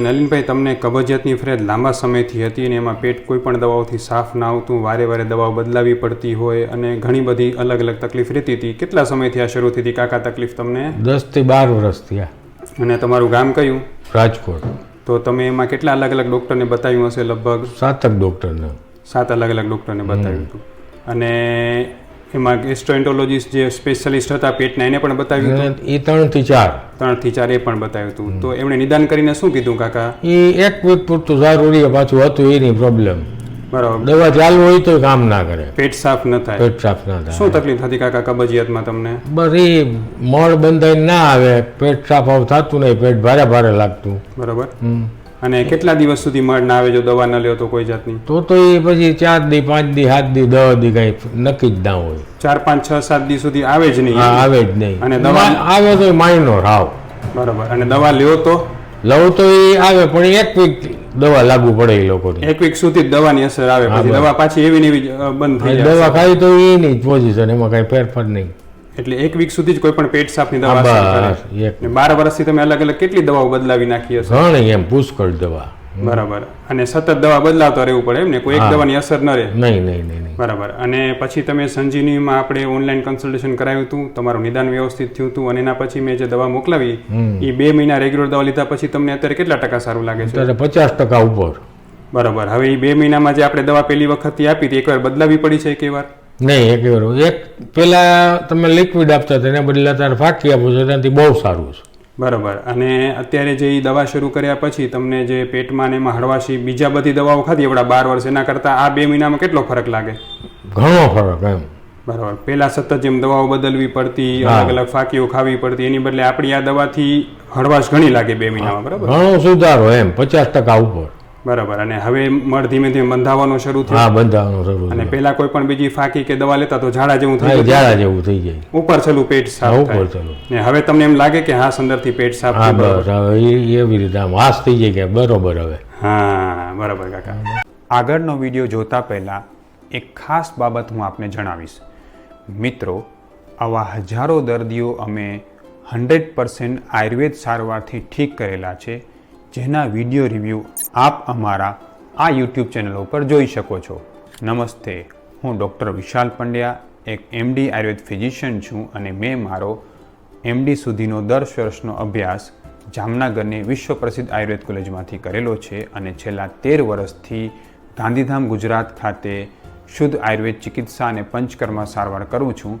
નલિનભાઈ તમને કબજિયાતની ફરિયાદ લાંબા સમયથી હતી અને એમાં પેટ કોઈ પણ દવાઓથી સાફ ના આવતું વારે વારે દવાઓ બદલાવી પડતી હોય અને ઘણી બધી અલગ અલગ તકલીફ રહેતી હતી. કેટલા સમયથી આ શરૂ થઈ હતી? કાકા તકલીફ તમને? દસથી બાર વર્ષ થયા. અને તમારું ગામ કયું? રાજકોટ. તો તમે એમાં કેટલા અલગ અલગ ડૉક્ટરને બતાવ્યું હશે લગભગ? સાતક ડૉક્ટરને. સાત અલગ અલગ ડૉક્ટરને બતાવ્યું હતું. અને એમાં ગેસ્ટ્રોએન્ટોલોજીસ્ટ જે સ્પેશિયલિસ્ટ હતા પેટના એને પણ બતાવ્યું હતું? એ ત્રણથી ચાર. ત્રણથી ચાર એ પણ બતાવ્યું હતું. તો એમણે નિદાન કરીને શું કીધું કાકા? એ એક વીક પૂરતું જરૂરી પાછું હતું એની પ્રોબ્લેમ બરાબર. દવા ચાલુ હોય તો કામ ના કરે. પેટ સાફ ન થાય. પેટ સાફ ના થાય. શું તકલીફ હતી કાકા કબજિયાતમાં તમને? બસ એ મળ બંધાઈ ના આવે. પેટ સાફ આવું થતું નહીં પેટ ભારે ભારે લાગતું. બરાબર. અને કેટલા દિવસ સુધી મળ ના આવે જો દવા ન લ્યો તો કોઈ જાતની? તો તો એ પછી ચાર દી પાંચ દી સાત દી દસ દી કઈ નક્કી જ ના હોય. ચાર પાંચ છ સાત દી સુધી આવે જ નહીં આવે જ નહીં. અને દવા- આવે તો માઇનો રાવ. બરાબર. અને દવા લ્યો તો? લવ તો એ આવે પણ એક વીક દવા લાગુ પડે એ લોકો એક વીક સુધી જ દવાની અસર આવે. પછી દવા પાછી એવી ને એવી બંધ થઈ દવા ખાઈ તો એની જ પોઝિશન એમાં કઈ ફેરફાર નહીં. એટલે એક વીક સુધી જ કોઈ પણ પેટ સાફની દવા ને બાર વર્ષથી તમે અલગ અલગ કેટલી દવાઓ બદલાવી નાખી હશે? ઘણી એમ પુષ્કળ દવા. બરાબર. અને સતત દવા બદલાવતા રહેવું પડે એમ ને? કોઈ એક દવાની અસર ન રહે. નહીં નહીં નહીં બરાબર. અને પછી તમે સંજીવનીમાં આપણે ઓનલાઈન કન્સલ્ટેશન કરાવ્યું હતું તમારું નિદાન વ્યવસ્થિત થયું હતું અને એના પછી મેં જે દવા મોકલાવી એ બે મહિના રેગ્યુલર દવા લીધા પછી તમને અત્યારે કેટલા ટકા સારું લાગે છે? પચાસ ટકા ઉપર. બરાબર. હવે એ બે મહિનામાં જે આપણે દવા પહેલી વખતથી આપી હતી એકવાર બદલાવી પડી છે એક વાર? નહીં એક વાર એક પહેલાં તમે લિક્વિડ આપતા હતા એના બદલે અત્યારે ફાકી આપો છો એનાથી બહુ સારું છે. બરાબર. અને અત્યારે જે દવા શરૂ કર્યા પછી તમને જે પેટમાં ને એમાં હળવાશી બીજા બધી દવાઓ ખાધી આપણા બાર વર્ષ એના કરતાં આ બે મહિનામાં કેટલો ફરક લાગે? ઘણો ફરક એમ. બરાબર. પહેલા સતત જેમ દવાઓ બદલવી પડતી અલગ અલગ ફાંકીઓ ખાવી પડતી એની બદલે આપણી આ દવાથી હળવાશ ઘણી લાગે બે મહિનામાં બરાબર? ઘણો સુધારો એમ. પચાસ ટકા ઉપર. બરાબર. અને હવે મળ ધીમે ધીમે બંધાવવાનો શરૂ થયો. હા બંધાવાનું શરૂ અને થયું. પહેલા કોઈ પણ બીજી ફાંકી કે દવા લેતા તો ઝાડા જેવું થઈ જતું. ઝાડા જેવું થઈ જાય. ઉપર છેલ્લું પેટ હા, સાફ ઉપર થાય. ને હવે તમને એમ લાગે કે હા અંદરથી પેટ સાફ હા બરાબર. બસ હવે એ- એવી રીતે આમ વાસ થઈ જાય કે બરોબર હવે. હા બરાબર કાકા. આગળનો વીડિયો જોતા પહેલાં એક ખાસ બાબત હું આપને જણાવીશ. મિત્રો આવા હજારો દર્દીઓ અમે હંડ્રેડ પર્સન્ટ આયુર્વેદ સારવારથી ઠીક કરેલા છે. જેના વીડિયો રિવ્યૂ આપ અમારા આ યુટ્યુબ ચેનલ ઉપર જોઈ શકો છો. નમસ્તે, હું ડૉક્ટર વિશાલ પંડ્યા, એક એમડી આયુર્વેદ ફિઝિશિયન છું અને મેં મારો એમડી સુધીનો દસ વર્ષનો અભ્યાસ જામનગરની વિશ્વ પ્રસિદ્ધ આયુર્વેદ કોલેજમાંથી કરેલો છે અને છેલ્લા તેર વર્ષથી ગાંધીધામ ગુજરાત ખાતે શુદ્ધ આયુર્વેદ ચિકિત્સા અને પંચકર્મ સારવાર કરું છું.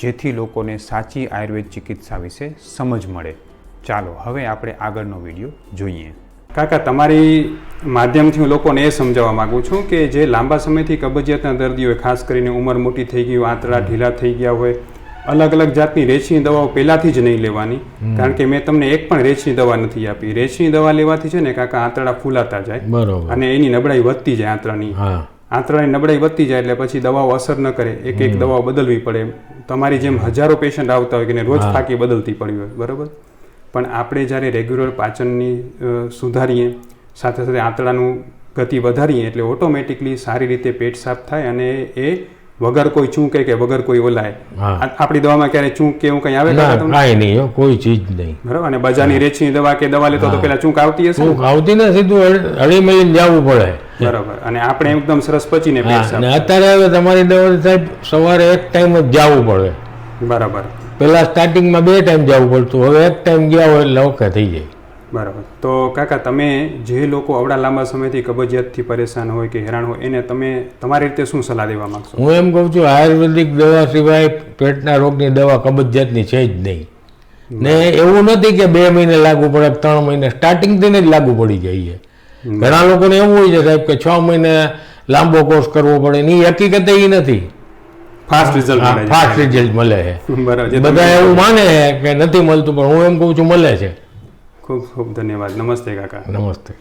જેથી લોકોને સાચી આયુર્વેદ ચિકિત્સા વિશે સમજ મળે. ચાલો હવે આપણે આગળનો વીડિયો જોઈએ. કાકા તમારી માધ્યમથી હું લોકોને એ સમજાવવા માગું છું કે જે લાંબા સમયથી કબજિયાતના દર્દીઓ ખાસ કરીને ઉંમર મોટી થઈ ગઈ હોય આંતરડા ઢીલા થઈ ગયા હોય અલગ અલગ જાતની રેચની દવાઓ પહેલાથી જ નહીં લેવાની. કારણ કે મેં તમને એક પણ રેચની દવા નથી આપી. રેચની દવા લેવાથી છે ને કાકા આંતરડા ફૂલાતા જાય અને એની નબળાઈ વધતી જાય આંતરડાની હા. આંતરડાની નબળાઈ વધતી જાય એટલે પછી દવાઓ અસર ન કરે. એક એક દવાઓ બદલવી પડે. તમારી જેમ હજારો પેશન્ટ આવતા હોય કે રોજ ફાંકી બદલતી પડી હોય બરાબર? પણ આપણે જ્યારે રેગ્યુલર પાચનની સુધારીએ સાથે સાથે આંતરડાનું ગતિ વધારીએ એટલે ઓટોમેટિકલી સારી રીતે પેટ સાફ થાય અને એ વગર કોઈ ચૂંકે કે વગર કોઈ ઓલાય. આપણી દવામાં ક્યારે ચૂંક કે એવું કંઈ આવે? કાંઈ નહીં કોઈ ચીજ નહીં. બરાબર? અને બજારની રેચની દવા કે દવા લેતો તો પેલા ચૂંક આવતી હશે આવતી ને સીધું હળી મળીને જવું પડે. બરાબર. અને આપણે એકદમ સરસ પચીને અને અત્યારે હવે તમારી દવા સાહેબ સવારે એક ટાઈમ જ જવું પડે. બરાબર. પેલા સ્ટાર્ટિંગમાં બે ટાઈમ જવું પડતું હવે એક ટાઈમ ગયા હોય એટલે ઓકે થઈ જાય. બરાબર. તો કાકા તમે જે લોકો આવડા લાંબા સમયથી કબજિયાતથી પરેશાન હોય કે હેરાન હોય એને તમે તમારી રીતે શું સલાહ દેવા માંગશો? હું એમ કહું છું આયુર્વેદિક દવા સિવાય પેટના રોગની દવા કબજિયાતની છે જ નહીં. ને એવું નથી કે બે મહિને લાગુ પડે ત્રણ મહિને સ્ટાર્ટિંગથી જ લાગુ પડી જાય ઘણા લોકોને એવું હોય છે સાહેબ કે છ મહિને લાંબો કોર્સ કરવો પડે એની હકીકત એ નથી. ફાસ્ટ રિઝલ્ટ મળે છે. ફાસ્ટ રિઝલ્ટ મળે છે. બધા એવું માને છે કે નથી મળતું પણ હું એમ કહું છું મળે છે. ખૂબ ખૂબ ધન્યવાદ. નમસ્તે કાકા. નમસ્તે.